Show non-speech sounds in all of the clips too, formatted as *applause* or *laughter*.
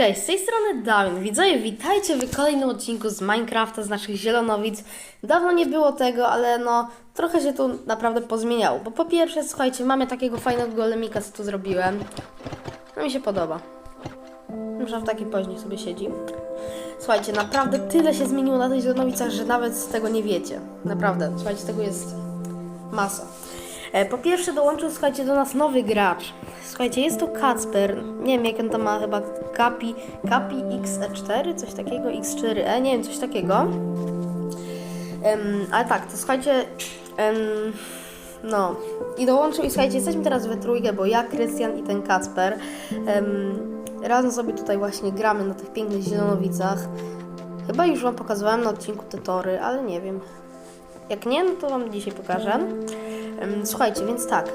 Cześć, z tej strony Damian. Widzowie, witajcie w kolejnym odcinku z Minecrafta, z naszych Zielonowic. Dawno nie było tego, ale no, trochę się tu naprawdę pozmieniało. Bo po pierwsze, słuchajcie, mamy takiego fajnego golemika, co tu zrobiłem. No mi się podoba. Może w takiej poźniej sobie siedzi. Słuchajcie, naprawdę tyle się zmieniło na tych Zielonowicach, że nawet z tego nie wiecie. Naprawdę, słuchajcie, tego jest masa. E, Po pierwsze dołączył, słuchajcie, do nas nowy gracz. Słuchajcie, jest to Kacper. Nie wiem, jak on tam ma chyba Kapi, Kapi XE4, coś takiego, X4E, nie wiem, coś takiego. Em, ale tak, to słuchajcie, em, no i dołączył i słuchajcie, jesteśmy teraz we trójkę, bo ja, Krystian i ten Kacper em, razem sobie tutaj właśnie gramy na tych pięknych zielonowicach. Chyba już Wam pokazywałem na odcinku te tory, ale nie wiem. Jak nie, no to Wam dzisiaj pokażę. Słuchajcie, więc tak,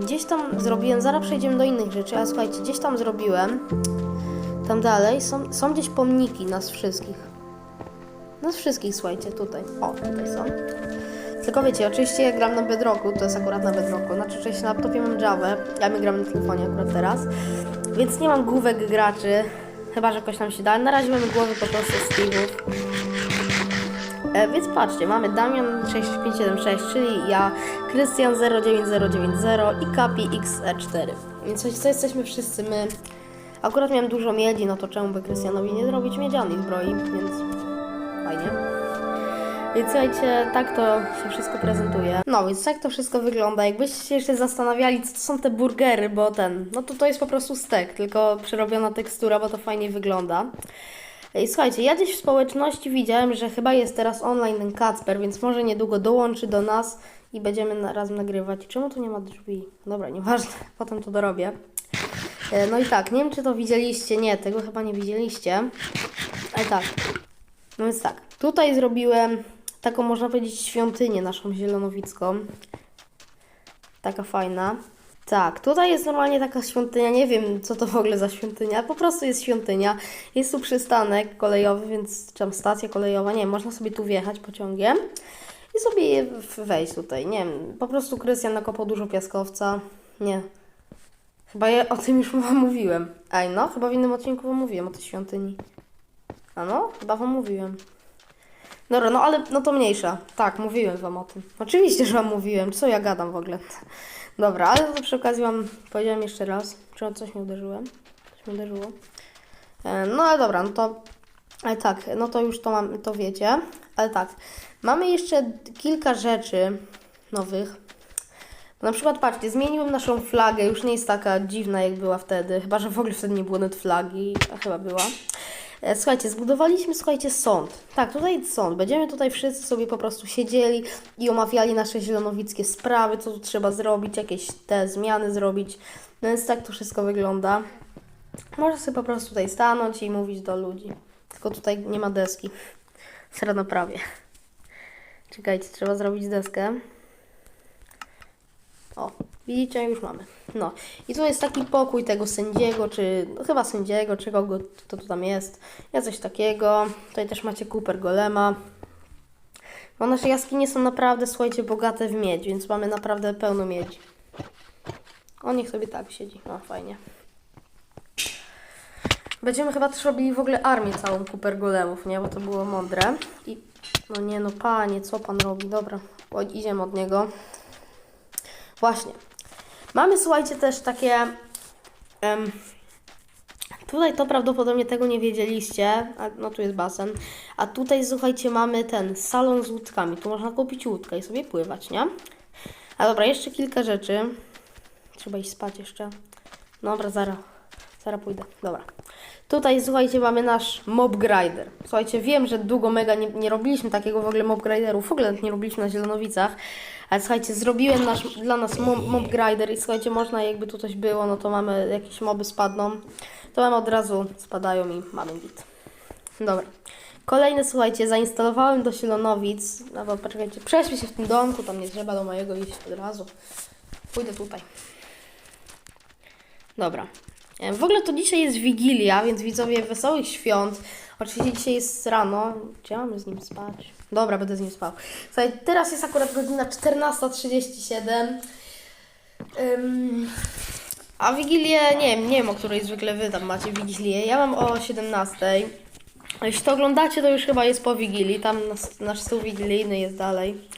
gdzieś tam zrobiłem, zaraz przejdziemy do innych rzeczy, ale słuchajcie, gdzieś tam zrobiłem, tam dalej są, są gdzieś pomniki nas wszystkich. Nas wszystkich, słuchajcie, tutaj. O, tutaj są. Tylko wiecie, oczywiście ja gram na Bedrocku, to jest akurat na Bedrocku, znaczy oczywiście na laptopie mam Java, ja my gram na telefonie akurat teraz, więc nie mam główek graczy, chyba, że jakoś nam się da, na razie mamy głowy po prostu Steve'ów. E, więc patrzcie, mamy Damian 6576, czyli ja, Krystian 09090 i Kapi XE4. Więc co jesteśmy wszyscy my. Akurat miałem dużo miedzi, no to czemu by Krystianowi nie zrobić miedzianej zbroi, więc fajnie. Więc słuchajcie, tak to się wszystko prezentuje. No więc tak to wszystko wygląda. Jakbyście się jeszcze zastanawiali, co to są te burgery, bo ten, no to to jest po prostu stek, tylko przerobiona tekstura, bo to fajnie wygląda. Słuchajcie, ja gdzieś w społeczności widziałem, że chyba jest teraz online ten Kacper, więc może niedługo dołączy do nas i będziemy razem nagrywać. Czemu tu nie ma drzwi? Dobra, nieważne, *laughs* potem to dorobię. E, No i tak, nie wiem czy to widzieliście, nie, tego chyba nie widzieliście. Ale tak, no więc tak, tutaj zrobiłem taką można powiedzieć świątynię naszą zielonowicką. Taka fajna. Tak, tutaj jest normalnie taka świątynia, nie wiem co to w ogóle za świątynia, po prostu jest świątynia. Jest tu przystanek kolejowy, więc tam stacja kolejowa, nie wiem, można sobie tu wjechać pociągiem i sobie wejść tutaj, nie wiem, po prostu Krystian nakopał dużo piaskowca, nie. Chyba ja o tym już *laughs* wam mówiłem. Ej, no, chyba w innym odcinku wam mówiłem o tej świątyni. A no, chyba wam mówiłem. Dobra, no ale no to mniejsza. Tak, mówiłem wam o tym. Oczywiście, że wam mówiłem. Co ja gadam w ogóle? Dobra, ale to przy okazji wam powiedziałem jeszcze raz. Czy o coś mnie uderzyłem? Coś mnie uderzyło. E, No ale dobra, no to ale tak, no to już to mam, to wiecie. Ale tak, mamy jeszcze kilka rzeczy nowych. Na przykład, patrzcie, zmieniłem naszą flagę, już nie jest taka dziwna jak była wtedy, chyba, że w ogóle wtedy nie było net flagi, a chyba była. E, Słuchajcie, zbudowaliśmy, słuchajcie, sąd. Tak, tutaj jest sąd. Będziemy tutaj wszyscy sobie po prostu siedzieli i omawiali nasze zielonowickie sprawy, co tu trzeba zrobić, jakieś te zmiany zrobić. No więc tak to wszystko wygląda. Można sobie po prostu tutaj stanąć i mówić do ludzi. Tylko tutaj nie ma deski. Zaraz naprawię. Czekajcie, trzeba zrobić deskę. O, widzicie, już mamy. No i tu jest taki pokój tego sędziego, czy no, chyba sędziego, czy kogo to tu tam jest. Ja coś takiego. Tutaj też macie Cooper Golema. Bo nasze jaskinie są naprawdę, słuchajcie, bogate w miedź, więc mamy naprawdę pełno miedzi. O, niech sobie tak siedzi. O, fajnie. Będziemy chyba też robili w ogóle armię całą Cooper Golemów, nie? Bo to było mądre. I no nie no, panie, co pan robi? Dobra, idziemy od niego. Właśnie. Mamy, słuchajcie, też takie. em, tutaj to prawdopodobnie tego nie wiedzieliście. A, no tu jest basen. A tutaj, słuchajcie, mamy ten salon z łódkami. Tu można kupić łódkę i sobie pływać, nie? A dobra, jeszcze kilka rzeczy. Trzeba iść spać jeszcze. Dobra, zaraz. Zaraz pójdę. Dobra. Tutaj, słuchajcie, mamy nasz mob grinder. Słuchajcie, wiem, że długo mega nie, nie robiliśmy takiego w ogóle mob grinderów. W ogóle nie robiliśmy na Zielonowicach. Ale słuchajcie, zrobiłem nasz, dla nas mob, mob grinder i słuchajcie, można jakby tu coś było, no to mamy jakieś moby spadną. To mamy od razu spadają i mamy git. Dobra. Kolejne, słuchajcie, zainstalowałem do Zielonowic. No bo poczekajcie, prześpię się w tym domku, tam nie trzeba do mojego iść od razu. Pójdę tutaj. Dobra. E, W ogóle to dzisiaj jest Wigilia, więc widzowie wesołych świąt. Oczywiście dzisiaj jest rano. Mamy z nim spać? Dobra, będę z nim spał. Słuchaj, teraz jest akurat godzina 14.37. Ym, A Wigilię, nie wiem, nie wiem o której zwykle wy tam macie Wigilię. Ja mam o 17. Jeśli to oglądacie, to już chyba jest po Wigilii. Tam nas, nasz stół wigilijny jest dalej.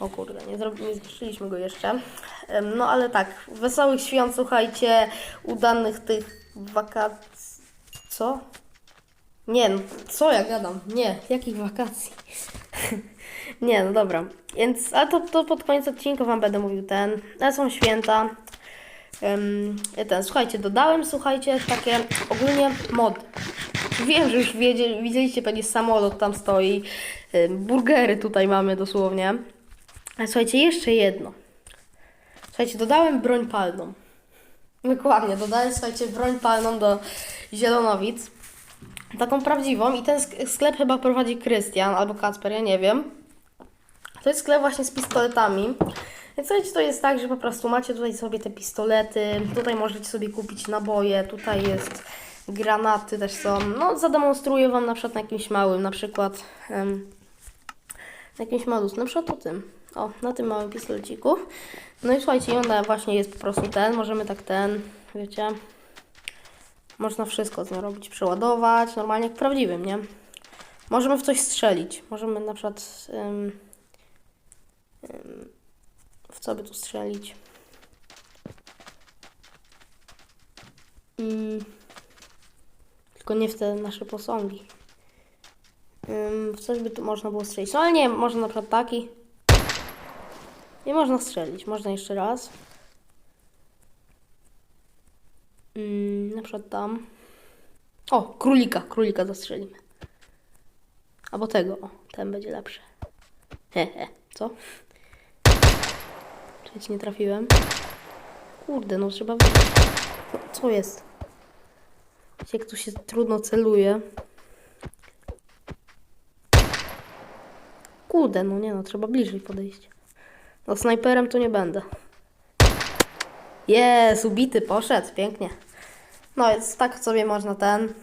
O kurde, nie, zrobi, nie zniszczyliśmy go jeszcze. Em, No ale tak, wesołych świąt, słuchajcie, udanych tych wakacji. Co? Nie, no co ja gadam? Nie, jakich wakacji? *laughs* nie, no dobra. Więc, ale to, to pod koniec odcinka Wam będę mówił ten. Ale są święta. Um, ten, słuchajcie, dodałem, słuchajcie, takie ogólnie mod. Wiem, że już wiedzie, widzieliście pewnie samolot tam stoi. Burgery tutaj mamy dosłownie. Ale słuchajcie, jeszcze jedno. Słuchajcie, dodałem broń palną. Dokładnie, dodałem, słuchajcie, broń palną do Zielonowic. Taką prawdziwą i ten sk- sklep chyba prowadzi Krystian albo Kacper, ja nie wiem. To jest sklep właśnie z pistoletami. Więc słuchajcie, to jest tak, że po prostu macie tutaj sobie te pistolety, tutaj możecie sobie kupić naboje, tutaj jest granaty też są. No, zademonstruję Wam na przykład na jakimś małym, na przykład em, na jakimś malus, na przykład o tym. O, na tym małym pistoleciku. No i słuchajcie, ona właśnie jest po prostu ten, możemy tak ten, wiecie. Można wszystko z nią robić, przeładować, normalnie jak prawdziwym, nie? Możemy w coś strzelić. Możemy na przykład. em, em, w co by tu strzelić? Mm, tylko nie w te nasze posągi. Ym, w coś by tu można było strzelić. No ale nie, można na przykład taki. Nie można strzelić. Można jeszcze raz. Ym, na przykład tam. O, królika. Królika zastrzelimy. Albo tego. O, ten będzie lepszy. Hehe. Co? Czy nie trafiłem? Kurde, no trzeba... No, co jest? Jak tu się trudno celuje. Kurde, no nie no, trzeba bliżej podejść. No snajperem to nie będę. Jest, ubity, poszedł, pięknie. No więc tak sobie można ten...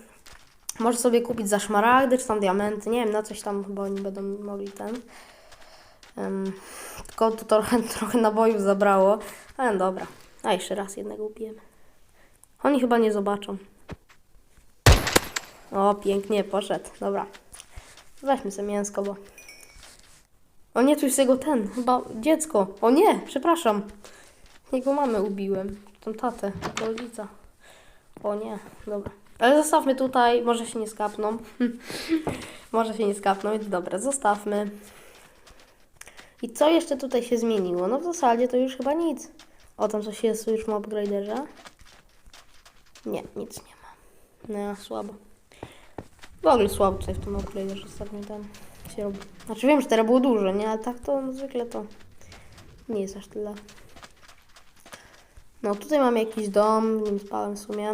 Może sobie kupić za szmaragdy, czy tam diamenty, nie wiem, na coś tam chyba oni będą mogli ten... Em, tylko tu trochę, *laughs* trochę nabojów zabrało, ale dobra. A jeszcze raz jednego ubijemy. Oni chyba nie zobaczą. O, pięknie, poszedł. Dobra. Weźmy sobie mięsko, bo... O nie, tu jest jego ten, chyba dziecko. O nie, przepraszam. Jego mamę ubiłem. Tą tatę, rodzica. O nie, dobra. Ale zostawmy tutaj, może się nie skapną. *laughs* może się nie skapną, więc dobra, zostawmy. I co jeszcze tutaj się zmieniło? No w zasadzie to już chyba nic. O, tam coś jest już w upgraderze. Nie, nic nie ma. No, słabo. W ogóle słabo tutaj w tym upgraderze ostatnio tam się robi. Znaczy wiem, że teraz było dużo, nie? Ale tak to no, zwykle to nie jest aż tyle. No tutaj mamy jakiś dom, nim spałem w sumie.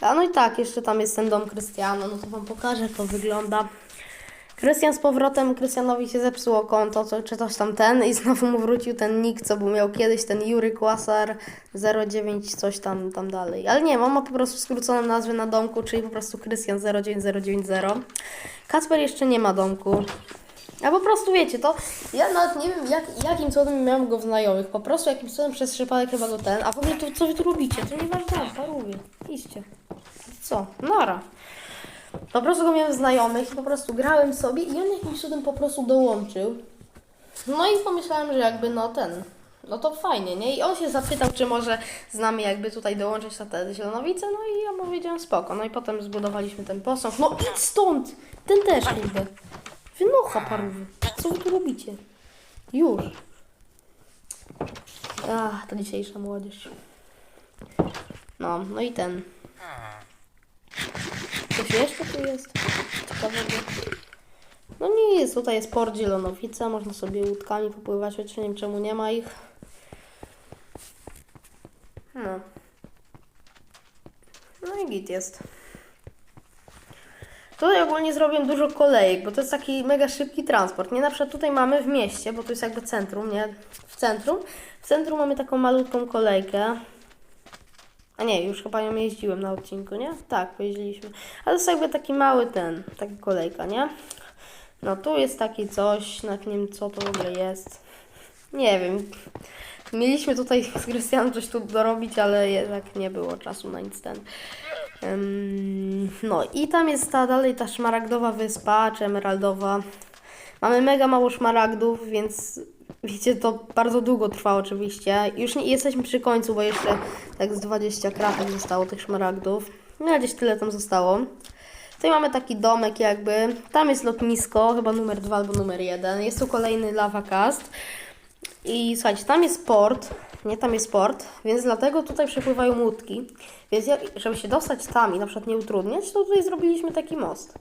A no i tak, jeszcze tam jest ten dom Krystiana, no to wam pokażę, jak to wygląda. Krystian z powrotem, Krystianowi się zepsuło konto, co, czy coś tam ten i znowu mu wrócił ten nick, co był miał kiedyś, ten Jury Kwasar 09, coś tam, tam dalej. Ale nie, on ma po prostu skróconą nazwę na domku, czyli po prostu Krystian 09090. Kacper jeszcze nie ma domku. A po prostu wiecie, to ja nawet nie wiem jak, jakim cudem miałem go w znajomych. Po prostu jakimś cudem przez przypadek chyba go ten. A w ogóle to co wy tu robicie? To nie wasz dom, paruwie. Idźcie. Co? Nara. Po prostu go miałem w znajomych i po prostu grałem sobie i on jakimś cudem po prostu dołączył. No i pomyślałem, że jakby no ten, no to fajnie, nie? I on się zapytał, czy może z nami jakby tutaj dołączyć na te Zielonowice, no i ja powiedziałem spoko. No i potem zbudowaliśmy ten posąg. No idź stąd! Ten też kurde. Wynocha parówy. Co wy tu robicie? Już. Ach, ta dzisiejsza młodzież. No, no i ten. Coś jeszcze tu jest? Ciekawego. No nie jest, tutaj jest port Zielonowice, można sobie łódkami popływać, choć nie wiem czemu nie ma ich. No. No i git jest. Tutaj ogólnie zrobiłem dużo kolejek, bo to jest taki mega szybki transport. Nie na przykład tutaj mamy w mieście, bo to jest jakby centrum, nie? W centrum. W centrum mamy taką malutką kolejkę. A nie, już chyba ją jeździłem na odcinku, nie? Tak, pojeździliśmy. Ale to jest jakby taki mały ten, taka kolejka, nie? No tu jest taki coś, nawet nie wiem co to w ogóle jest. Nie wiem. Mieliśmy tutaj z Krystianem coś tu dorobić, ale jednak nie było czasu na nic ten. No i tam jest ta dalej ta szmaragdowa wyspa, czy emeraldowa. Mamy mega mało szmaragdów, więc wiecie, to bardzo długo trwa oczywiście. Już nie jesteśmy przy końcu, bo jeszcze tak z 20 kratek zostało tych szmaragdów. No gdzieś tyle tam zostało. Tutaj mamy taki domek jakby. Tam jest lotnisko, chyba numer 2 albo numer 1. Jest tu kolejny lava cast. I słuchajcie, tam jest port, nie tam jest port, więc dlatego tutaj przepływają łódki. Więc jak, żeby się dostać tam i na przykład nie utrudniać, to tutaj zrobiliśmy taki most.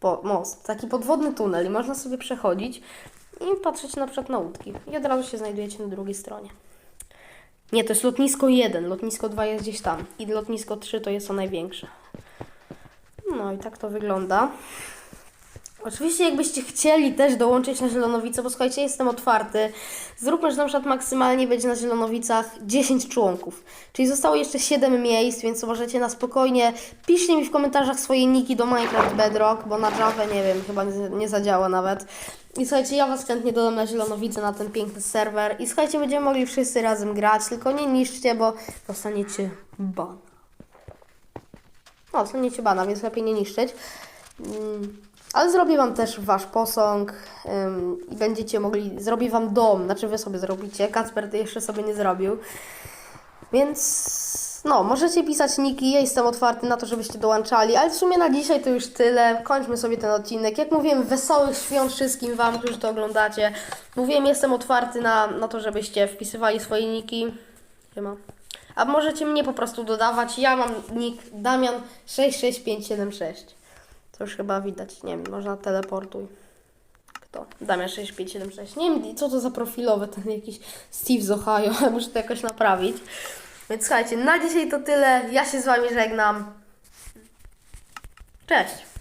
Po, most, taki podwodny tunel i można sobie przechodzić i patrzeć na przykład na łódki. I od razu się znajdujecie na drugiej stronie. Nie, to jest lotnisko 1, lotnisko 2 jest gdzieś tam i lotnisko 3 to jest to największe. No i tak to wygląda. Oczywiście jakbyście chcieli też dołączyć na Zielonowicę, bo słuchajcie, jestem otwarty. Zróbmy, że na przykład maksymalnie będzie na Zielonowicach 10 członków. Czyli zostało jeszcze 7 miejsc, więc możecie na spokojnie. Piszcie mi w komentarzach swoje niki do Minecraft Bedrock, bo na Java nie wiem, chyba nie, nie zadziała nawet. I słuchajcie, ja Was chętnie dodam na Zielonowicę, na ten piękny serwer. I słuchajcie, będziemy mogli wszyscy razem grać, tylko nie niszczcie, bo dostaniecie ban. No, dostaniecie bana, więc lepiej nie niszczyć. Mm, Ale zrobię Wam też Wasz posąg ym, i będziecie mogli, zrobię Wam dom, znaczy Wy sobie zrobicie, Kacper ty jeszcze sobie nie zrobił. Więc no, możecie pisać niki, ja jestem otwarty na to, żebyście dołączali, ale w sumie na dzisiaj to już tyle. Kończmy sobie ten odcinek. Jak mówiłem, wesołych świąt wszystkim Wam, którzy to oglądacie. Mówiłem, jestem otwarty na, na to, żebyście wpisywali swoje niki. Siema. A możecie mnie po prostu dodawać. Ja mam nick Damian66576. To już chyba widać. Nie wiem, można teleportuj. Kto? Damian6576. Nie wiem, co to za profilowe, ten jakiś Steve z Ohio. Muszę to jakoś naprawić. Więc słuchajcie, na dzisiaj to tyle. Ja się z Wami żegnam. Cześć!